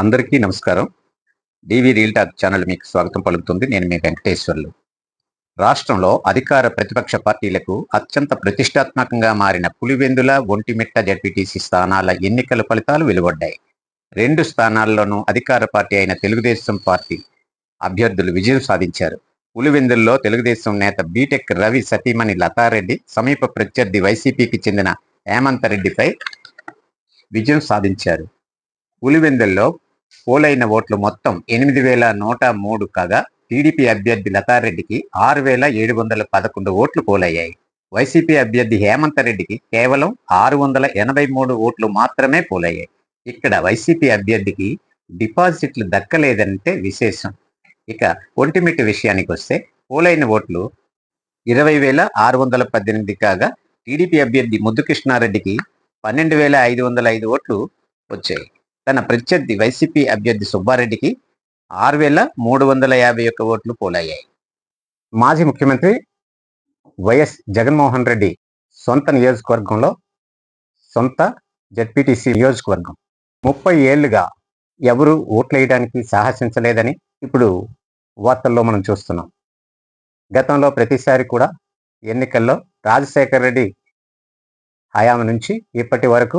అందరికీ నమస్కారం. డివి reel talk channel మీకు స్వాగతం పలుకుతుంది. నేను మీ వెంకటేశ్వర్లు. రాష్ట్రంలో అధికార ప్రతిపక్ష పార్టీలకు అత్యంత ప్రతిష్టాత్మకంగా మారిన పులివెందుల ఒంటిమిట్ట జడ్పీటీసీ స్థానాల ఎన్నికల ఫలితాలు వెలువడ్డాయి. రెండు స్థానాల్లోనూ అధికార పార్టీ అయిన తెలుగుదేశం పార్టీ అభ్యర్థులు విజయం సాధించారు. పులివెందుల్లో తెలుగుదేశం నేత బీటెక్ రవి సతీమణి లతారెడ్డి సమీప ప్రత్యర్థి వైసీపీకి చెందిన హేమంత్ రెడ్డిపై విజయం సాధించారు. పులివెందుల్లో పోలైన ఓట్లు మొత్తం ఎనిమిది వేల నూట మూడు కాగా టీడీపీ అభ్యర్థి లతారెడ్డికి ఆరు వేల ఏడు వందల పదకొండు ఓట్లు పోలయ్యాయి. వైసీపీ అభ్యర్థి హేమంత్ రెడ్డికి కేవలం ఆరు వందల ఎనభై మూడు ఓట్లు మాత్రమే పోలయ్యాయి. ఇక్కడ వైసీపీ అభ్యర్థికి డిపాజిట్లు దక్కలేదంటే విశేషం. ఇక ఒంటిమిటి విషయానికి వస్తే పోలైన ఓట్లు ఇరవై వేల ఆరు వందల పద్దెనిమిది కాగా టీడీపీ అభ్యర్థి ముద్దు కృష్ణారెడ్డికి పన్నెండు వేల ఐదు వందల ఐదు ఓట్లు వచ్చాయి. తన ప్రత్యర్థి వైసీపీ అభ్యర్థి సుబ్బారెడ్డికి ఆరు వేల మూడు వందల యాభై ఒక్క ఓట్లు పోలయ్యాయి. మాజీ ముఖ్యమంత్రి వైఎస్ జగన్మోహన్ రెడ్డి సొంత నియోజకవర్గంలో సొంత జడ్పీటీసీ నియోజకవర్గం. ముప్పై ఏళ్ళుగా ఎవరు ఓట్లు వేయడానికి సాహసించలేదని ఇప్పుడు వార్తల్లో మనం చూస్తున్నాం. గతంలో ప్రతిసారి కూడా ఎన్నికల్లో రాజశేఖర రెడ్డి హయాం నుంచి ఇప్పటి వరకు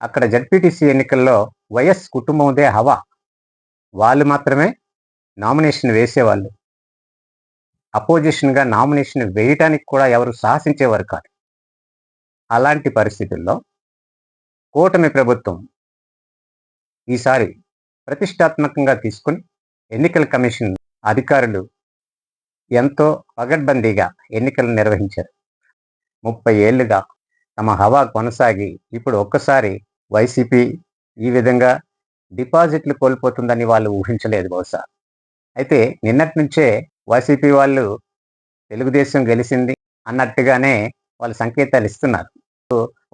అక్కడ జడ్పీటీసీ ఎన్నికల్లో వైఎస్ కుటుంబందే హవా. వాళ్ళు మాత్రమే నామినేషన్ వేసేవాళ్ళు. అపోజిషన్గా నామినేషన్ వేయటానికి కూడా ఎవరు సాహసించేవారు కాదు. అలాంటి పరిస్థితుల్లో కూటమి ప్రభుత్వం ఈసారి ప్రతిష్టాత్మకంగా తీసుకుని ఎన్నికల కమిషన్ అధికారులు ఎంతో పగడ్బందీగా ఎన్నికలు నిర్వహించారు. ముప్పై ఏళ్ళుగా తమ హవా కొనసాగి ఇప్పుడు ఒక్కసారి వైసీపీ ఈ విధంగా డిపాజిట్లు కోల్పోతుందని వాళ్ళు ఊహించలేదు బహుశా. అయితే నిన్నటి నుంచే వైసీపీ వాళ్ళు తెలుగుదేశం గెలిచింది అన్నట్టుగానే వాళ్ళు సంకేతాలు ఇస్తున్నారు.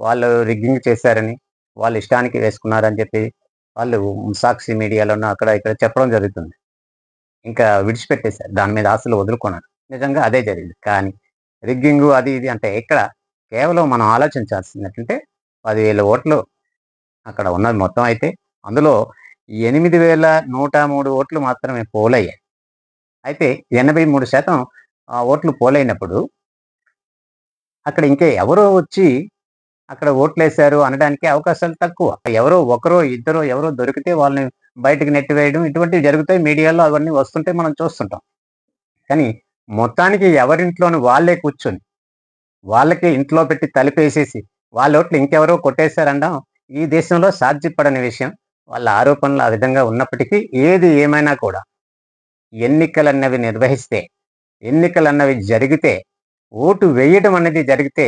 వాళ్ళు రిగ్గింగ్ చేశారని వాళ్ళు ఇష్టానికి వేసుకున్నారని చెప్పి వాళ్ళు సాక్షి మీడియాలోనూ అక్కడ ఇక్కడ చెప్పడం జరుగుతుంది. ఇంకా విడిచిపెట్టేశారు. దాని మీద ఆశలు వదులుకున్నారు నిజంగా అదే జరిగింది. కానీ రిగ్గింగ్ అది ఇది అంటే ఇక్కడ కేవలం మనం ఆలోచించాల్సింది ఏంటంటే పదివేల ఓట్లు అక్కడ ఉన్నది మొత్తం అయితే. అందులో ఎనిమిది వేల నూట మూడు ఓట్లు మాత్రమే పోలయ్యాయి. అయితే ఎనభై మూడు శాతం ఆ ఓట్లు పోలైనప్పుడు అక్కడ ఇంకే ఎవరో వచ్చి అక్కడ ఓట్లేశారు అనడానికి అవకాశాలు తక్కువ. ఎవరో ఒకరో ఇద్దరో ఎవరో దొరికితే వాళ్ళని బయటకు నెట్టివేయడం ఇటువంటివి జరుగుతాయి మీడియాలో అవన్నీ వస్తుంటే మనం చూస్తుంటాం. కానీ మొత్తానికి ఎవరింట్లోని వాళ్ళే కూర్చొని వాళ్ళకి ఇంట్లో పెట్టి తలిపేసేసి వాళ్ళ ఓట్లు ఇంకెవరో కొట్టేశారనడం ఈ దేశంలో సాధ్యపడని విషయం. వాళ్ళ ఆరోపణలు ఆ విధంగా ఉన్నప్పటికీ ఏది ఏమైనా కూడా ఎన్నికలన్నవి నిర్వహిస్తే ఎన్నికలన్నవి జరిగితే ఓటు వేయడం అనేది జరిగితే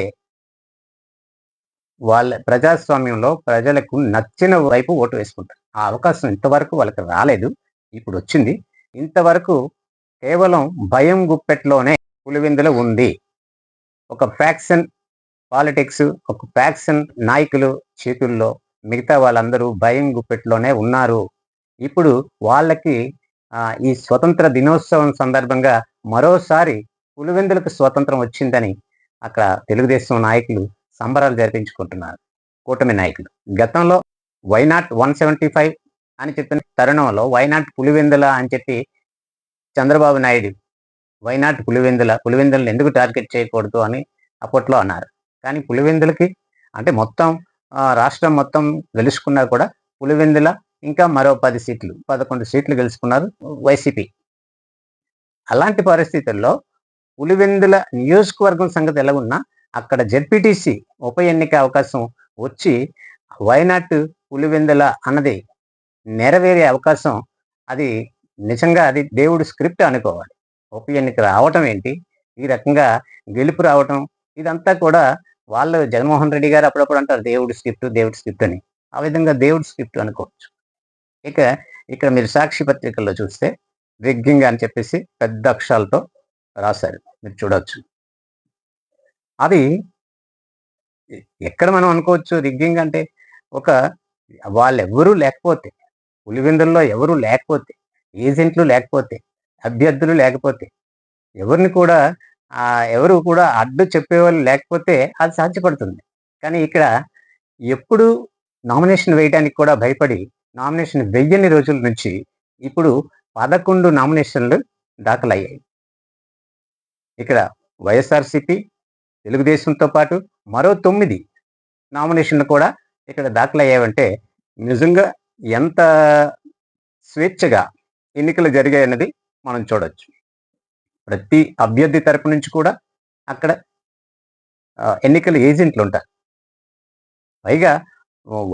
వాళ్ళ ప్రజాస్వామ్యంలో ప్రజలకు నచ్చిన వైపు ఓటు వేసుకుంటారు. ఆ అవకాశం ఇంతవరకు వాళ్ళకి రాలేదు ఇప్పుడు వచ్చింది. ఇంతవరకు కేవలం భయం గుప్పెట్లోనే పులివిందులు ఉంది. ఒక ఫ్యాక్షన్ పాలిటిక్స్ ఒక ఫ్యాక్షన్ నాయకులు చేతుల్లో మిగతా వాళ్ళందరూ భయం గుప్పెట్లోనే ఉన్నారు. ఇప్పుడు వాళ్ళకి ఈ స్వతంత్ర దినోత్సవం సందర్భంగా మరోసారి పులివెందులకు స్వతంత్రం వచ్చిందని అక్కడ తెలుగుదేశం నాయకులు సంబరాలు జరిపించుకుంటున్నారు. కూటమి నాయకులు. గతంలో వైనాట్ వన్ సెవెంటీ ఫైవ్ అని చెప్పిన తరుణంలో వైనాట్ పులివెందుల అని చెప్పి చంద్రబాబు నాయుడు వైనాట్ పులివెందుల? పులివెందులను ఎందుకు టార్గెట్ చేయకూడదు అని అప్పట్లో అన్నారు. కానీ పులివెందులకి అంటే మొత్తం రాష్ట్రం మొత్తం గెలుచుకున్నా కూడా పులివెందుల ఇంకా మరో పది సీట్లు పదకొండు సీట్లు గెలుచుకున్నారు వైసీపీ. అలాంటి పరిస్థితుల్లో పులివెందుల నియోజకవర్గం సంగతి ఎలా ఉన్నా అక్కడ జెడ్పీటీసీ ఉప ఎన్నిక అవకాశం వచ్చి వైనాట్ పులివెందుల అన్నది నెరవేరే అవకాశం అది నిజంగా అది దేవుడు స్క్రిప్ట్ అనుకోవాలి. ఉప ఎన్నిక రావటం ఏంటి? ఈ రకంగా గెలుపు రావటం ఇదంతా కూడా వాళ్ళు జగన్మోహన్ రెడ్డి గారు అప్పుడప్పుడు అంటారు దేవుడి స్క్రిప్ట్ దేవుడి స్క్రిప్ట్ అని. ఆ విధంగా దేవుడి స్క్రిప్ట్ అనుకోవచ్చు. ఇక ఇక్కడ మీరు సాక్షి పత్రికల్లో చూస్తే రిగ్గింగ్ అని చెప్పేసి పెద్ద అక్షరాలతో రాశారు. మీరు చూడవచ్చు అది ఎక్కడ మనం అనుకోవచ్చు రిగ్గింగ్ అంటే ఒక వాళ్ళెవరూ లేకపోతే పులివెందుల్లో ఎవరు లేకపోతే ఏజెంట్లు లేకపోతే అభ్యర్థులు లేకపోతే ఎవరిని కూడా ఎవరు కూడా అడ్డు చెప్పేవాళ్ళు లేకపోతే అది సాధ్యపడుతుంది. కానీ ఇక్కడ ఎప్పుడు నామినేషన్ వేయడానికి కూడా భయపడి నామినేషన్ వెయ్యని రోజుల నుంచి ఇప్పుడు పదకొండు నామినేషన్లు దాఖలయ్యాయి. ఇక్కడ వైఎస్ఆర్సిపి తెలుగుదేశంతో పాటు మరో తొమ్మిది నామినేషన్లు కూడా ఇక్కడ దాఖలయ్యాయంటే నిజంగా ఎంత స్వేచ్ఛగా ఎన్నికలు జరిగాయన్నది మనం చూడొచ్చు. ప్రతి అభ్యర్థి తరపు నుంచి కూడా అక్కడ ఎన్నికల ఏజెంట్లు ఉంటారు. పైగా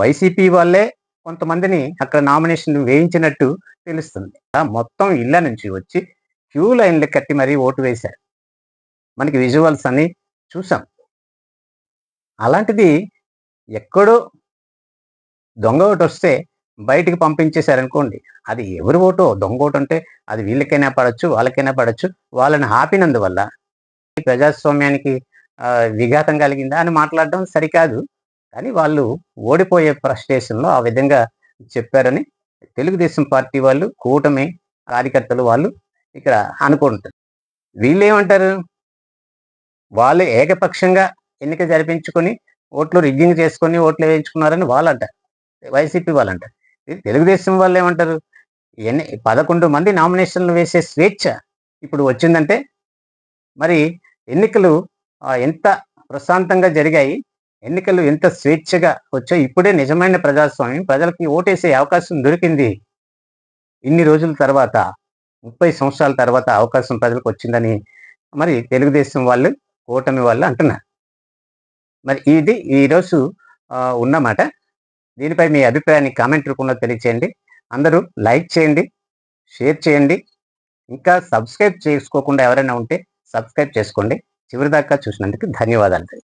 వైసీపీ వాళ్ళే కొంతమందిని అక్కడ నామినేషన్ వేయించినట్టు తెలుస్తుంది. మొత్తం ఇళ్ళ నుంచి వచ్చి క్యూ లైన్లు కట్టి మరీ ఓటు వేశారు. మనకి విజువల్స్ అని చూసాం. అలాంటిది ఎక్కడో దొంగ ఓటు వస్తే బయటికి పంపించేశారనుకోండి అది ఎవరి ఓటో దొంగ ఓటు అంటే అది వీళ్ళకైనా పడచ్చు వాళ్ళకైనా పడచ్చు వాళ్ళని ఆపినందువల్ల ప్రజాస్వామ్యానికి విఘాతం కలిగిందా అని మాట్లాడడం సరికాదు. కానీ వాళ్ళు ఓడిపోయే ఫ్రస్ట్రేషన్లో ఆ విధంగా చెప్పారని తెలుగుదేశం పార్టీ వాళ్ళు కూటమి కార్యకర్తలు వాళ్ళు ఇక్కడ అనుకుంటారు వీళ్ళు ఏమంటారు వాళ్ళు ఏకపక్షంగా ఎన్నిక జరిపించుకొని ఓట్లు రిగ్గింగ్ చేసుకొని ఓట్లు వేయించుకున్నారని వాళ్ళు అంటారు వైసీపీ వాళ్ళు అంటారు తెలుగుదేశం వాళ్ళు ఏమంటారు? ఎన్ని పదకొండు మంది నామినేషన్లు వేసే స్వేచ్ఛ ఇప్పుడు వచ్చిందంటే మరి ఎన్నికలు ఎంత ప్రశాంతంగా జరిగాయి ఎన్నికలు ఎంత స్వేచ్ఛగా వచ్చో ఇప్పుడే నిజమైన ప్రజాస్వామ్యం ప్రజలకి ఓటేసే అవకాశం దొరికింది. ఇన్ని రోజుల తర్వాత ముప్పై సంవత్సరాల తర్వాత అవకాశం ప్రజలకు వచ్చిందని మరి తెలుగుదేశం వాళ్ళు కూటమి వాళ్ళు అంటున్నారు. మరి ఇది ఈరోజు ఉన్నమాట. దీనిపై మీ అభిప్రాయాన్ని కామెంట్ రూపంలో తెలియచేయండి. అందరూ లైక్ చేయండి షేర్ చేయండి. ఇంకా సబ్స్క్రైబ్ చేసుకోకుండా ఎవరైనా ఉంటే సబ్స్క్రైబ్ చేసుకోండి. చివరిదాకా చూసినందుకు ధన్యవాదాలు.